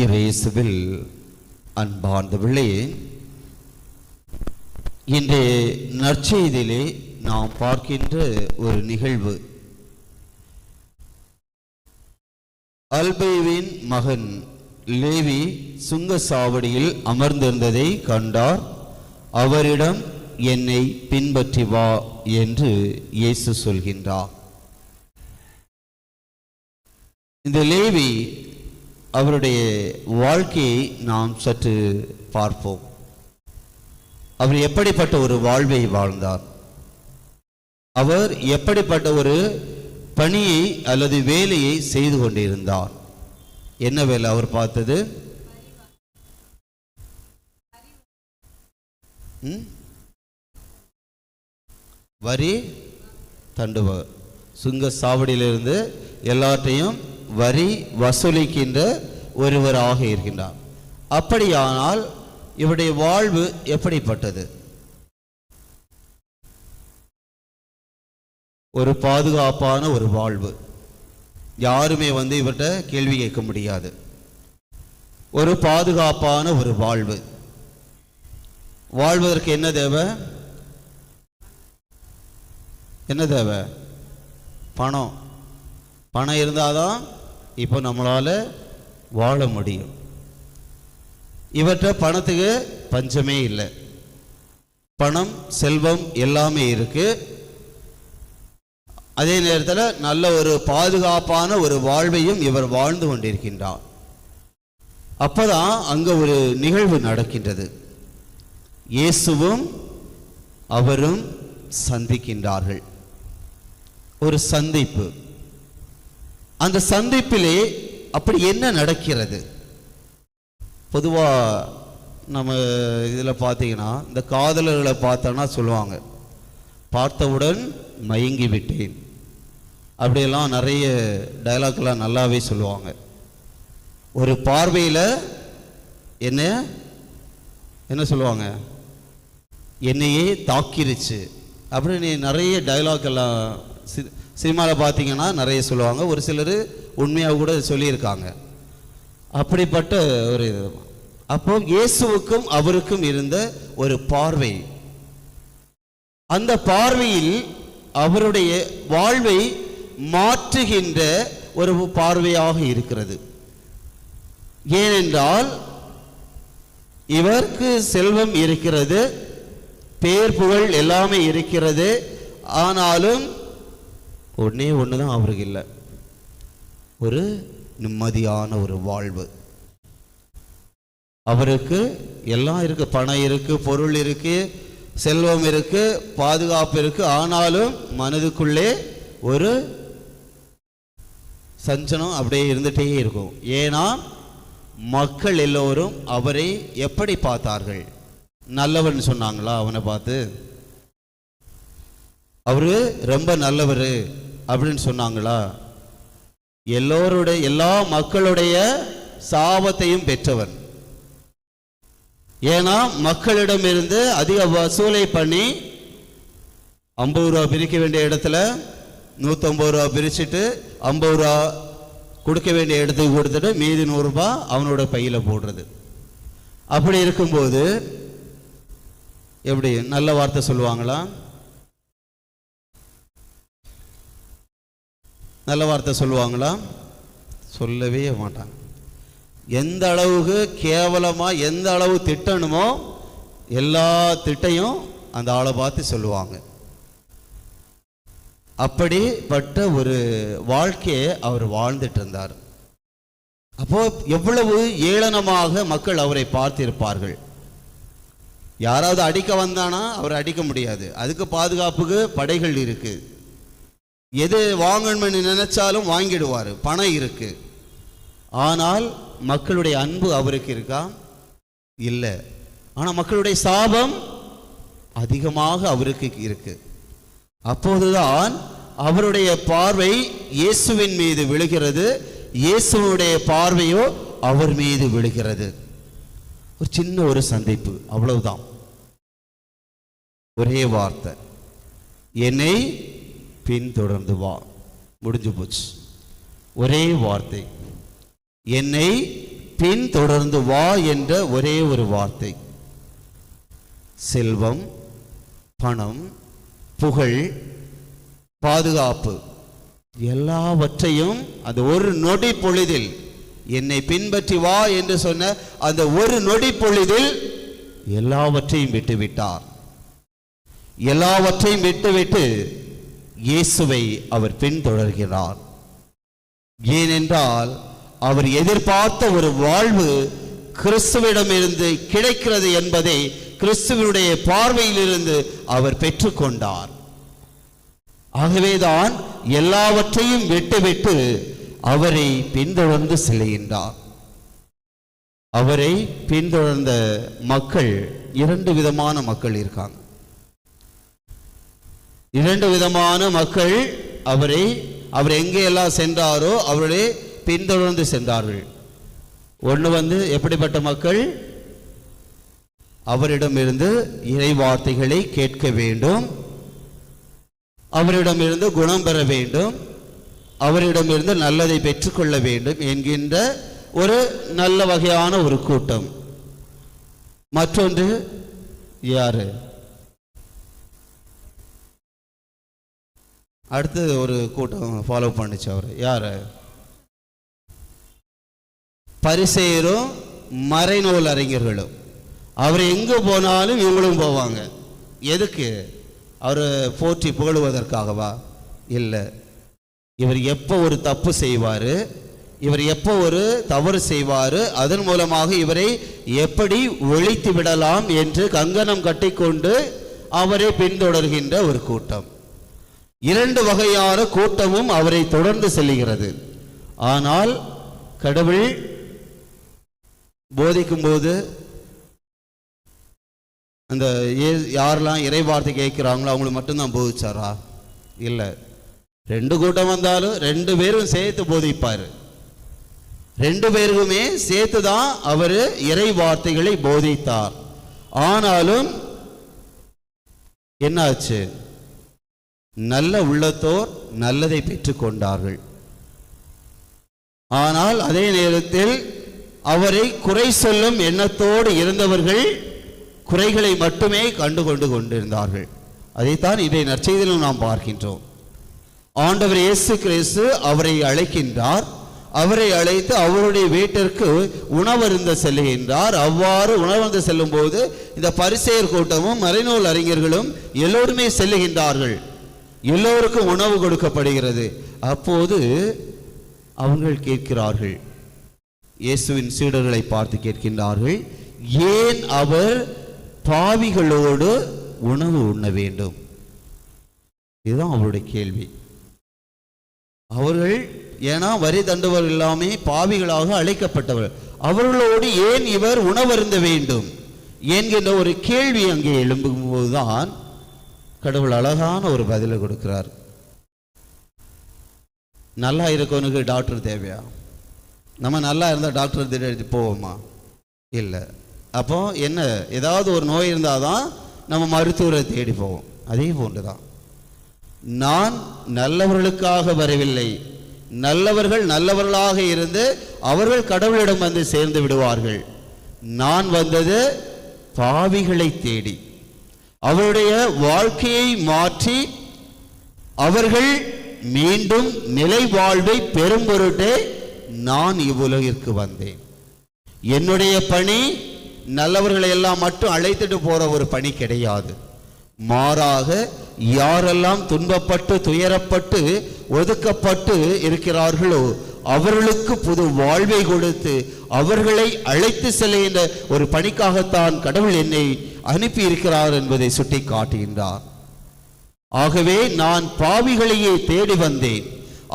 இயேசுவில் அன்பார்ந்தவர்களே இன்று நற்செய்தியிலே நாம் பார்க்கின்ற ஒரு நிகழ்வு. அல்பேவின் மகன் லேவி சுங்க சாவடியில் அமர்ந்திருந்ததை கண்டார். அவரிடம் என்னை பின்பற்றி வா என்று இயேசு சொல்கின்றார். இந்த லேவி அவருடைய வாழ்க்கையை நாம் சற்று பார்ப்போம். அவர் எப்படிப்பட்ட ஒரு வாழ்வை வாழ்ந்தார்? அவர் எப்படிப்பட்ட ஒரு பணியை அல்லது வேலையை செய்து கொண்டிருந்தார்? என்ன வேலை அவர் பார்த்தது? வரி தண்டுபவர் சுங்க சாவடியிலிருந்து எல்லாற்றையும் வரி வசூலிக்கின்ற ஒருவராக இருக்கின்றார். அப்படியானால் இவருடைய வாழ்வு எப்படிப்பட்டது? ஒரு பாதுகாப்பான ஒரு வாழ்வு. யாருமே வந்து இவர்கிட்ட கேள்வி கேட்க முடியாது. ஒரு பாதுகாப்பான ஒரு வாழ்வு. வாழ்வதற்கு என்ன தேவை? என்ன தேவை? பணம். பணம் இருந்தாதான் இப்போ நம்மளால வாழ முடியும். இவற்றை பணத்துக்கு பஞ்சமே இல்லை. பணம் செல்வம் எல்லாமே இருக்கு. அதே நேரத்தில் நல்ல ஒரு பாதுகாப்பான ஒரு வாழ்வையும் இவர் வாழ்ந்து கொண்டிருக்கின்றார். அப்பதான் அங்க ஒரு நிகழ்வு நடக்கின்றது. இயேசுவும் அவரும் சந்திக்கின்றார்கள். ஒரு சந்திப்பு. அந்த சந்திப்பிலே அப்படி என்ன நடக்கிறது? பொதுவாக நம்ம இதில் பார்த்தீங்கன்னா இந்த காதலர்களை பார்த்தோன்னா சொல்லுவாங்க பார்த்தவுடன் மயங்கி விட்டேன் அப்படியெல்லாம் நிறைய டைலாக்லாம் நல்லாவே சொல்லுவாங்க. ஒரு பார்வையில் என்ன என்ன சொல்லுவாங்க? என்னையே தாக்கிருச்சு. அப்படின்னு நிறைய டைலாக் எல்லாம் சி- சினிமாவில் பார்த்தீங்கன்னா நிறைய சொல்லுவாங்க. ஒரு சிலர் உண்மையாக கூட சொல்லியிருக்காங்க. அப்படிப்பட்ட ஒரு இது. அப்போ இயேசுவுக்கும் அவருக்கும் இருந்த ஒரு பார்வை. அந்த பார்வையில் அவருடைய வாழ்வை மாற்றுகின்ற ஒரு பார்வையாக இருக்கிறது. ஏனென்றால் இவருக்கு செல்வம் இருக்கிறது. பேர் புகழ் எல்லாமே இருக்கிறது. ஆனாலும் ஒன்றே ஒன்று தான் அவருக்கு இல்லை. ஒரு நிம்மதியான ஒரு வாழ்வு. அவருக்கு எல்லாம் இருக்கு. பணம் இருக்கு பொருள் இருக்கு செல்வம் இருக்கு பாதுகாப்பு இருக்கு. ஆனாலும் மனதுக்குள்ளே ஒரு சஞ்சனம் அப்படியே இருந்துகிட்டே இருக்கும். ஏன்னா மக்கள் எல்லோரும் அவரை எப்படி பார்த்தார்கள்? நல்லவன் சொன்னாங்களா அவனை பார்த்து? அவரு ரொம்ப நல்லவர். அப்படின்னு சொன்னாங்களா? எல்லோருடைய எல்லா மக்களுடைய சாபத்தையும் பெற்றவன் ஏன்னா மக்களிடமிருந்து அதிக வசூலை பண்ணி ஐம்பது ரூபா பிரிக்க வேண்டிய இடத்துல நூற்றம்பது ரூபா பிரிச்சுட்டு ஐம்பது ரூபா கொடுக்க வேண்டிய இடத்துக்கு கொடுத்துட்டு மீதி நூறுரூபா அவனோட பையில் போடுறது. அப்படி இருக்கும்போது எப்படி? நல்ல வார்த்தை சொல்லுவாங்களா? நல்ல வார்த்தை சொல்லுவாங்களா? சொல்லவே மாட்டாங்க. எந்த அளவுக்கு கேவலமாக எந்த அளவு திட்டணுமோ எல்லா திட்டையும் அந்த ஆளை பார்த்து சொல்லுவாங்க. அப்படிப்பட்ட ஒரு வாழ்க்கையை அவர் வாழ்ந்துட்டு இருந்தார். அப்போ எவ்வளவு ஏளனமாக மக்கள் அவரை பார்த்திருப்பார்கள். யாராவது அடிக்க வந்தானா அவரை அடிக்க முடியாது. அதுக்கு பாதுகாப்புக்கு படைகள் இருக்குது எது வாங்கணும்னு நினைச்சாலும் வாங்கிடுவார். பணம் இருக்கு. ஆனால் மக்களுடைய அன்பு அவருக்கு இருக்கா? இல்லை. ஆனால் மக்களுடைய சாபம் அதிகமாக அவருக்கு இருக்கு. அப்போதுதான் அவருடைய பார்வை இயேசுவின் மீது விழுகிறது. இயேசுவுடைய பார்வையோ அவர் மீது விழுகிறது. ஒரு சின்ன ஒரு சந்திப்பு அவ்வளவுதான். ஒரே வார்த்தை. என்னை பின்தொடர்ந்து வா. முடிஞ்சு போச்சு. ஒரே வார்த்தை. என்னை பின் தொடர்ந்து வா என்ற ஒரே ஒரு வார்த்தை. செல்வம் பணம் புகழ் பாதுகாப்பு. எல்லாவற்றையும் அந்த ஒரு நொடி பொழுதில் என்னை பின்பற்றி வா என்று சொன்ன அந்த ஒரு நொடி பொழுதில் எல்லாவற்றையும் விட்டுவிட்டார். எல்லாவற்றையும் விட்டுவிட்டு இயேசுவை அவர் பின்தொடர்கிறார். ஏனென்றால் அவர் எதிர்பார்த்த ஒரு வாழ்வு கிறிஸ்துவிடமிருந்து கிடைக்கிறது என்பதை கிறிஸ்துவனுடைய பார்வையிலிருந்து அவர் பெற்றுக்கொண்டார். ஆகவேதான் எல்லாவற்றையும் விட்டுவிட்டு அவரை பின்தொடர்ந்து செல்கின்றார். அவரை பின்தொடர்ந்த மக்கள் இரண்டு விதமான மக்கள் இருக்காங்க. இரண்டு விதமான மக்கள் அவரை அவர் எங்கெல்லாம் சென்றாரோ அவரை பின்தொடர்ந்து சென்றார்கள். ஒன்று வந்து எப்படிப்பட்ட மக்கள்? அவரிடமிருந்து இறை வார்த்தைகளை கேட்க வேண்டும். அவரிடமிருந்து குணம் பெற வேண்டும். அவரிடமிருந்து நல்லதை பெற்றுக்கொள்ள வேண்டும் என்கின்ற ஒரு நல்ல வகையான ஒரு கூட்டம். மற்றொன்று யாரு? அடுத்தது ஒரு கூட்டம் ஃபாலோ பண்ணுச்சு அவர். யார்? பரிசெயரும் மறைநூல் அறிஞர்களும். அவர் எங்கே போனாலும் இவங்களும் போவாங்க. எதுக்கு? அவர் போற்றி புகழுவதற்காகவா? இல்லை. இவர் எப்போ ஒரு தப்பு செய்வார்? இவர் எப்போ ஒரு தவறு செய்வார்? அதன் மூலமாக இவரை எப்படி ஒழித்து விடலாம் என்று கங்கணம் கட்டிக்கொண்டு அவரை பின்தொடர்கின்ற ஒரு கூட்டம். இரண்டு வகையான கூட்டமும் அவரை தொடர்ந்து செல்லுகிறது. ஆனால் கடவுள் போதிக்கும்போது அந்த ஏ- யாரெல்லாம் இறை வார்த்தை கேட்குறாங்களோ அவங்களுக்கு மட்டும்தான் போதிச்சாரா? இல்லை. ரெண்டு கூட்டம் வந்தாலும் ரெண்டு பேரும் சேர்த்து போதிப்பார். ரெண்டு பேருக்குமே சேர்த்து தான் அவர் இறை வார்த்தைகளை போதித்தார். ஆனாலும் என்னாச்சு? நல்ல உள்ளத்தோர் நல்லதை பெற்றுக்கொண்டார்கள். ஆனால் அதே நேரத்தில் அவரை குறை சொல்லும் எண்ணத்தோடு இருந்தவர்கள் குறைகளை மட்டுமே கண்டுகொண்டு கொண்டிருந்தார்கள். அதைத்தான் இதை நற்செய்தியிலும் நாம் பார்க்கின்றோம். ஆண்டவர் இயேசு கிறிஸ்து அவரை அழைக்கின்றார். அவரை அழைத்து அவருடைய வீட்டிற்கு உணவருந்த செல்லுகின்றார் அவ்வாறு உணவருந்த செல்லும் போது இந்த பரிசெயர் கூட்டமும் மறைநூல் அறிஞர்களும் எல்லோருமே செல்லுகின்றார்கள். எல்லோருக்கும் உணவு கொடுக்கப்படுகிறது. அப்போது அவர்கள் கேட்கிறார்கள். இயேசுவின் சீடர்களை பார்த்து கேட்கின்றார்கள் ஏன் அவர் பாவிகளோடு உணவு உண்ண வேண்டும்? இதுதான் அவருடைய கேள்வி. அவர்கள் ஏன்னா வரி தண்டுவர் எல்லாமே பாவிகளாக அழைக்கப்பட்டவர் அவர்களோடு ஏன் இவர் உணவருந்த வேண்டும்? என்கின்ற ஒரு கேள்வி அங்கே எழும்பும்போதுதான் கடவுள் அழகான ஒரு பதிலை கொடுக்கிறார். நல்லா இருக்கவனுக்கு டாக்டர் தேவையா? நம்ம நல்லா இருந்தால் டாக்டர் தேடி போவோமா? இல்லை. அப்போ என்ன ஏதாவது ஒரு நோய் இருந்தால் தான் நம்ம மருத்துவரை தேடி போவோம். அதே போன்று தான். நான் நல்லவர்களுக்காக வரவில்லை. நல்லவர்கள் நல்லவர்களாக இருந்து அவர்கள் கடவுளிடம் வந்து சேர்ந்து விடுவார்கள். நான் வந்தது பாவிகளை தேடி. அவருடைய வாழ்க்கையை மாற்றி அவர்கள் மீண்டும் நிலை வாழ்வை பெறும் பொருட்டே நான் இவ்வுலகிற்கு வந்தேன். என்னுடைய பணி நல்லவர்களை எல்லாம் மட்டும் அழைத்துட்டு போற ஒரு பணி கிடையாது. மாறாக யாரெல்லாம் துன்பப்பட்டு துயரப்பட்டு ஒதுக்கப்பட்டு இருக்கிறார்களோ அவர்களுக்கு புது வாழ்வை கொடுத்து அவர்களை அழைத்து செல்கின்ற ஒரு பணிக்காகத்தான் கடவுள் என்னை அனுப்பி இருக்கிறார் என்பதை சுட்டி காட்டுகின்றார் ஆகவே நான் பாவிகளையே தேடி வந்தேன்.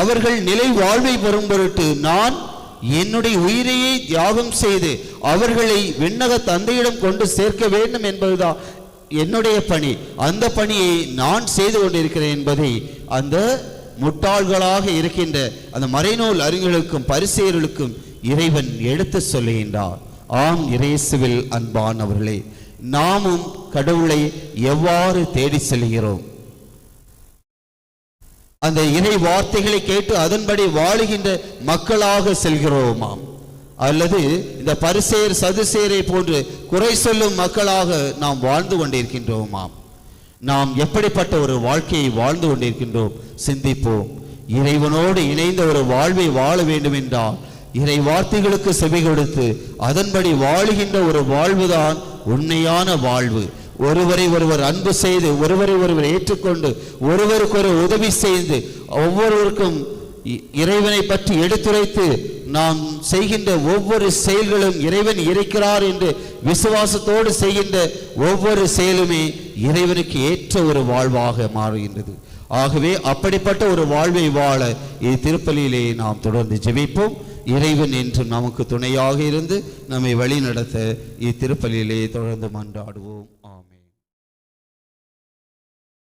அவர்கள் நிலை வாழ்வை பெறும் பொருட்டு நான் என்னுடைய உயிரையே தியாகம் செய்து அவர்களை விண்ணக தந்தையிடம் கொண்டு சேர்க்க வேண்டும் என்பதுதான் என்னுடைய பணி. அந்த பணியை நான் செய்து கொண்டிருக்கிறேன் என்பதை அந்த முட்டாள்களாக இருக்கின்ற அந்த மறைநூல் அறிஞர்களுக்கும் பரிசெயர்களுக்கும் இறைவன் எடுத்து சொல்லுகின்றார். ஆம் இயேசுவில் அன்பானவர்களே நாமும் கடவுளை எவ்வாறு தேடி செல்கிறோம்? அந்த இறை வார்த்தைகளை கேட்டு அதன்படி வாழுகின்ற மக்களாக செல்கிறோமாம். அல்லது இந்த பரிசேர் சதுசேரை போன்று குறை சொல்லும் மக்களாக நாம் வாழ்ந்து கொண்டிருக்கின்றோமாம். நாம் எப்படிப்பட்ட ஒரு வாழ்க்கையை வாழ்ந்து கொண்டிருக்கின்றோம்? சிந்திப்போம். இறைவனோடு இணைந்த ஒரு வாழ்வை வாழ வேண்டும் என்றால் இறை வார்த்தைகளுக்கு செவி கொடுத்து அதன்படி வாழுகின்ற ஒரு வாழ்வுதான் உண்மையான வாழ்வு. ஒருவரை ஒருவர் அன்பு செய்து ஒருவரை ஒருவர் ஏற்றுக்கொண்டு ஒருவருக்கொரு உதவி செய்து ஒவ்வொருவருக்கும் இ- இறைவனை பற்றி எடுத்துரைத்து நாம் செய்கின்ற ஒவ்வொரு செயல்களும் இறைவன் இருக்கிறார் என்று விசுவாசத்தோடு செய்கின்ற ஒவ்வொரு செயலுமே இறைவனுக்கு ஏற்ற ஒரு வாழ்வாக மாறுகின்றது. ஆகவே அப்படிப்பட்ட ஒரு வாழ்வை வாழ இத்திருப்பலியிலே நாம் தொடர்ந்து ஜெபிப்போம். இறைவன் என்று நமக்கு துணையாக இருந்து நம்மை வழி நடத்த இத்திருப்பலியிலே தொடர்ந்து மன்றாடுவோம்.